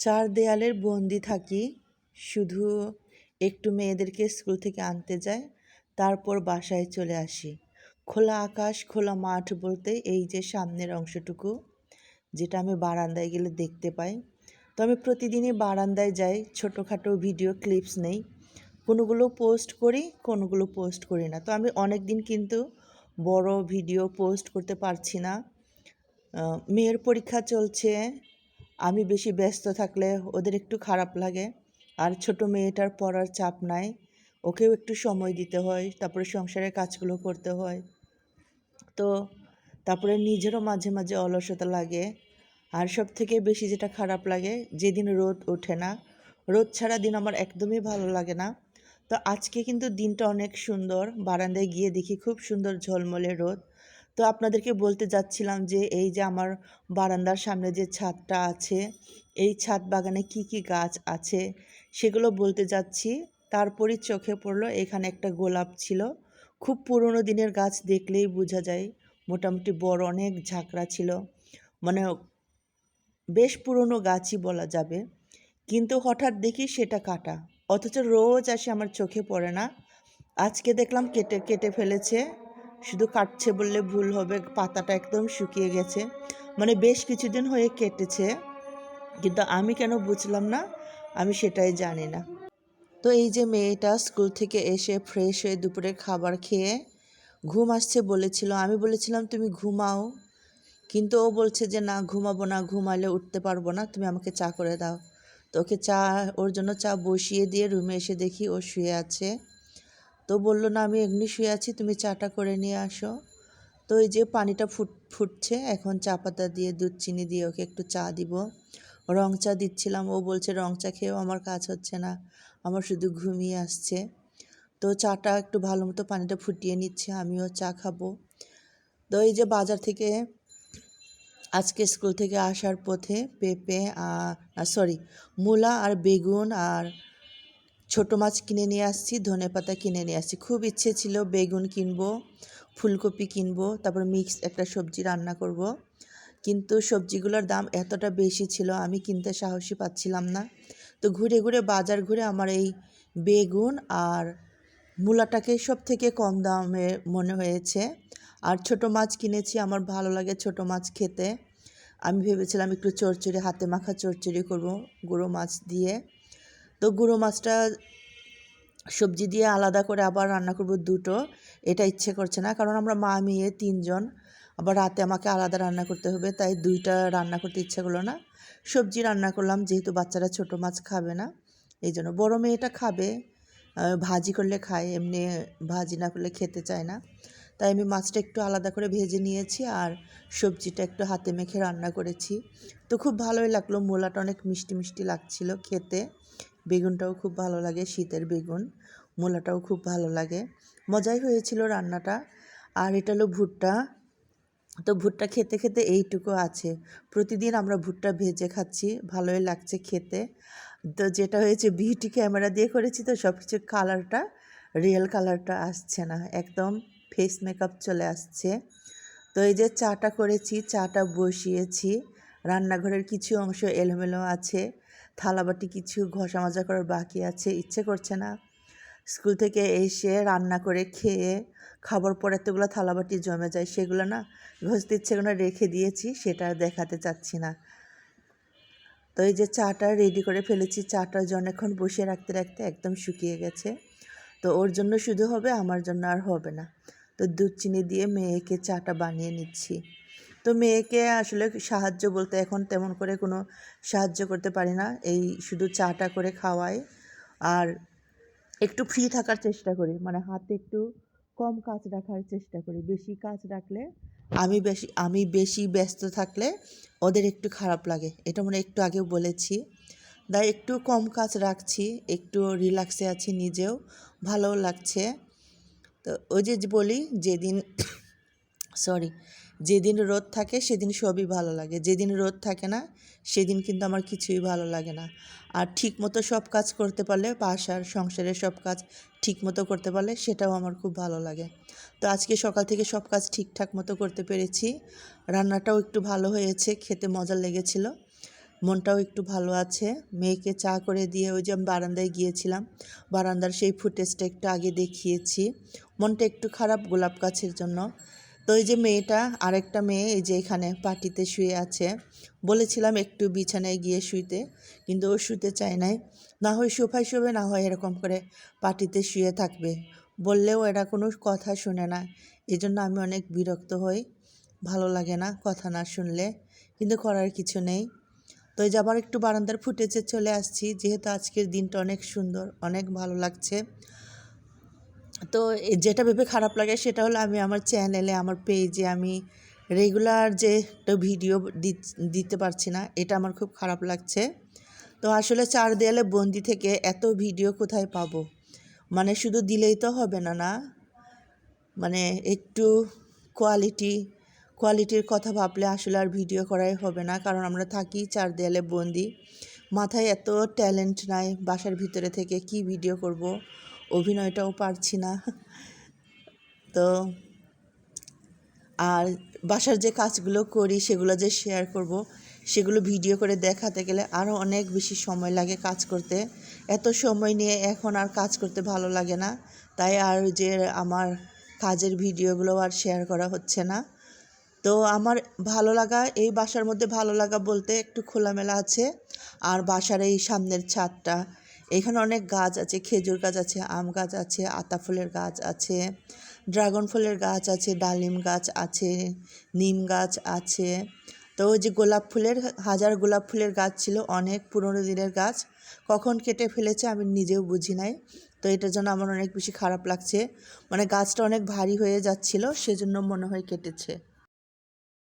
চার দেয়ালের বন্দি থাকি, শুধু একটু মেয়েদেরকে স্কুল থেকে আনতে যাই, তারপর বাসায় চলে আসি। খোলা আকাশ, খোলা মাঠ বলতে এই যে সামনের অংশটুকু, যেটা আমি বারান্দায় গেলে দেখতে পাই। তো আমি প্রতিদিনই বারান্দায় যাই, ছোটোখাটো ভিডিও ক্লিপস নেই। কোনোগুলো পোস্ট করি, কোনোগুলো পোস্ট করি না। তো আমি অনেক দিন কিন্তু বড় ভিডিও পোস্ট করতে পারছি না। মেয়ের পরীক্ষা চলছে আমি বেশি ব্যস্ত থাকলে ওদের একটু খারাপ লাগে। আর ছোট মেয়েটার পড়ার চাপ নাই। ওকেও একটু সময় দিতে হয়, তারপরে সংসারের কাজগুলো করতে হয়। তো তারপরে নিজেরও মাঝে মাঝে অলসতা লাগে। আর সব থেকে বেশি যেটা খারাপ লাগে, যেদিন রোদ ওঠে না। রোদ ছাড়া দিন আমার একদমই ভালো লাগে না। তো আজকে কিন্তু দিনটা অনেক সুন্দর। বারান্দায় গিয়ে দেখি খুব সুন্দর ঝলমলে রোদ। তো আপনাদেরকে বলতে যাচ্ছিলাম যে, এই যে আমার বারান্দার সামনে যে ছাদটা আছে, এই ছাদ বাগানে কি কি গাছ আছে সেগুলো বলতে যাচ্ছি। তারপরই চোখে পড়ল, এখানে একটা গোলাপ ছিল। খুব পুরনো দিনের গাছ দেখলেই বোঝা যায়, মোটামুটি বড় অনেক ঝাঁকড়া ছিল। মানে বেশ পুরনো গাছই বলা যাবে। কিন্তু হঠাৎ দেখি সেটা কাটা। অথচ রোজ আসে আমার চোখে পড়ে না। আজকে দেখলাম কেটে কেটে ফেলেছে। শুধু কাটছে বললে ভুল হবে, পাতাটা একদম শুকিয়ে গেছে। মানে বেশ কিছুদিন হয়ে কেটেছে, কিন্তু আমি কেন বুঝলাম না, আমি সেটাই জানি না। তো এই যে মেয়েটা স্কুল থেকে এসে ফ্রেশ হয়ে দুপুরের খাবার খেয়ে ঘুম আসছে বলেছিল, আমি বলেছিলাম, তুমি ঘুমাও। কিন্তু ও বলছে যে, না, ঘুমাবো না, ঘুমালে উঠতে পারব না, তুমি আমাকে চা করে দাও। তো ওকে চা, ওর জন্য চা বসিয়ে দিয়ে রুমে এসে দেখি ও শুয়ে আছে। তো বলল, না, আমি এমনি শুয়ে আছি, তুমি চাটা করে নিয়ে আসো। তো এই যে পানিটা ফুট, ফুটছে, এখন চা পাতা দিয়ে, দুধ চিনি দিয়ে ওকে একটু চা দিব। রং চা দিচ্ছিলাম, ও বলছে, রং চা খেয়েও আমার কাজ হচ্ছে না, আমার শুধু ঘুমিয়ে আসছে। তো চাটা একটু ভালো মতো পানিটা ফুটিয়ে নিচ্ছে, আমিও চা খাব। তো এই যে বাজার থেকে, আজকে স্কুল থেকে আসার পথে পেঁপে আর সরি, মূলা আর বেগুন আর ছোট মাছ কিনে নিয়ে আসছি, ধনে পাতা কিনে নিয়ে আসছি। খুব ইচ্ছে ছিল বেগুন কিনবো, ফুলকপি কিনবো, তারপর মিক্স একটা সবজি রান্না করব। কিন্তু সবজিগুলোর দাম এতটা বেশি ছিল, আমি কিনতে সাহসী পাচ্ছিলাম না। তো ঘুরে ঘুরে বাজার ঘুরে আমার এই বেগুন আর মূলাটাকে সব থেকে কম দামে মনে হয়েছে। আর ছোট মাছ কিনেছি, আমার ভালো লাগে ছোট মাছ খেতে। আমি ভেবেছিলাম একটু চচ্চড়ি হাতে মাখা চচ্চড়ি করব, গুঁড়ো মাছ দিয়ে। তো গুঁড়ো মাছটা সবজি দিয়ে আলাদা করে আবার রান্না করব দুটো। এটা ইচ্ছে করছে না, কারণ আমরা মা মেয়ে তিনজন। আবার রাতে আমাকে আলাদা রান্না করতে হবে, তাই দুইটা রান্না করতে ইচ্ছে করল না। সবজি রান্না করলাম, যেহেতু বাচ্চারা ছোট মাছ খাবে না, এই জন্য। বড়ো মেয়েটা খাবে ভাজি করলে খায়, এমনি ভাজি না করলে খেতে চায় না। তাই আমি মাছটা একটু আলাদা করে ভেজে নিয়েছি আর সবজিটা একটু হাতে মেখে রান্না করেছি। তো খুব ভালোই লাগল, মূলাটা অনেক মিষ্টি মিষ্টি লাগছিল খেতে। বেগুনটাও খুব ভালো লাগে, শীতের বেগুন, মূলাটাও খুব ভালো লাগে। মজাই হয়েছিল রান্নাটা। আর এটা হলো ভুট্টা। তো ভুট্টা খেতে খেতে এইটুকু আছে। প্রতিদিন আমরা ভুট্টা ভেজে খাচ্ছি, ভালোই লাগছে খেতে। তো যেটা হয়েছে বিউটি ক্যামেরা দিয়ে করেছি তো সব কিছু কালারটা, রিয়েল কালারটা আসছে না, একদম ফেস মেকআপ চলে আসছে। তো এই যে চাটা করেছি, চাটা বসিয়েছি। রান্নাঘরের কিছু অংশ এলোমেলো আছে। থালাবাটি কিছু ঘষা মাজা করার বাকি আছে। ইচ্ছে করছে না। স্কুল থেকে এসে রান্না করে খেয়ে খাবার পর এতগুলো থালাবাটি জমে যায়, সেগুলো না ঘষতে ইচ্ছে করে রেখে দিয়েছি, সেটা দেখাতে চাচ্ছি না। তো এই যে চাটা রেডি করে ফেলেছি, চাটা অনেকক্ষণ বসিয়ে রাখতে রাখতে একদম শুকিয়ে গেছে। তো ওর জন্য শুধু হবে, আমার জন্য আর হবে না। তো দুধ চিনি দিয়ে মেয়েকে চাটা বানিয়ে নিচ্ছি। তো মেয়েকে আসলে সাহায্য বলতে এখন তেমন করে কোনো সাহায্য করতে পারি না। এই শুধু চাটা করে খাওয়াই আর একটু ফ্রি থাকার চেষ্টা করি। মানে হাতে একটু কম কাজ রাখার চেষ্টা করি। বেশি কাজ রাখলে আমি বেশি আমি বেশি ব্যস্ত থাকলে ওদের একটু খারাপ লাগে। এটা মনে একটু আগেও বলেছি। তাই একটু কম কাজ রাখছি, একটু রিল্যাক্সে আছি নিজেও। ভালো লাগছে। তো ওই যে বলি, যেদিন সরি যেদিন রোদ থাকে সেদিন সবই ভালো লাগে। যেদিন রোদ থাকে না, সেদিন কিন্তু আমার কিছুই ভালো লাগে না। আর ঠিক মতো সব কাজ করতে পারলে, বাসার, সংসারের সব কাজ ঠিক মতো করতে পারলে সেটাও আমার খুব ভালো লাগে। তো আজকে সকাল থেকে সব কাজ ঠিকঠাক মতো করতে পেরেছি। রান্নাটাও একটু ভালো হয়েছে, খেতে মজা লেগেছিল। মনটাও একটু ভালো আছে। মেয়েকে চা করে দিয়ে ওই যে আমি বারান্দায় গিয়েছিলাম। বারান্দার সেই ফুটেজটা একটু আগে দেখিয়েছি। মনটা একটু খারাপ গোলাপ গাছের জন্য। তো এই যে মেয়েটা, আরেকটা মেয়ে এই যে এখানে পাটিতে শুয়ে আছে। বলেছিলাম একটু বিছানায় গিয়ে শুইতে, কিন্তু ও শুতে চায় নাই। না হয় সোফায় শোবে, না হয় এরকম করে পাটিতে শুয়ে থাকবে। বললেও এরা কোনো কথা শুনে না। এই জন্য আমি অনেক বিরক্ত হই। ভালো লাগে না কথা না শুনলে, কিন্তু করার কিছু নেই। তো এই যে আবার একটু বারান্দার ফুটেজে চলে আসছি, যেহেতু আজকের দিনটা অনেক সুন্দর, অনেক ভালো লাগছে। তো যেটা ভেবে খারাপ লাগে সেটা হলো আমি আমার চ্যানেলে আমার পেজে আমি রেগুলার যে ভিডিও দিতে পারছি না, এটা আমার খুব খারাপ লাগছে। তো আসলে চার দেয়ালে বন্দি থেকে এত ভিডিও কোথায় পাবো? মানে শুধু দিলেই তো হবে না না? মানে একটু কোয়ালিটি কোয়ালিটির কথা ভাবলে আসলে আর ভিডিও করাই হবে না, কারণ আমরা থাকি চার দেয়ালে বন্দি। মাথায় এত ট্যালেন্ট নাই, বাসার ভিতরে থেকে কি ভিডিও করব? অভিনয়টাও পারছি না। তো আর বাসার যে কাজগুলো করি, সেগুলো যে শেয়ার করব, সেগুলো ভিডিও করে দেখাতে গেলে আরও অনেক বেশি সময় লাগে কাজ করতে। এত সময় নিয়ে এখন আর কাজ করতে ভালো লাগে না। তাই আর যে আমার কাজের ভিডিওগুলো আর শেয়ার করা হচ্ছে না। তো আমার ভালো লাগা, এই বাসার মধ্যে ভালো লাগা বলতে একটু খোলামেলা আছে। আর বাসার এই সামনের ছাদটা এখানে অনেক গাছ আছে, খেজুর গাছ আছে, আম গাছ আছে, আতা ফুলের গাছ আছে, ড্রাগন ফুলের গাছ আছে, ডালিম গাছ আছে, নিম গাছ আছে। তো ওই যে গোলাপ ফুলের, হাজার গোলাপ ফুলের গাছ ছিল, অনেক পুরনো দিনের গাছ। কখন কেটে ফেলেছে আমি নিজেও বুঝি নাই। তো এটার জন্য আমার অনেক বেশি খারাপ লাগছে। মানে গাছটা অনেক ভারী হয়ে যাচ্ছিল, সেজন্য মনে হয় কেটেছে।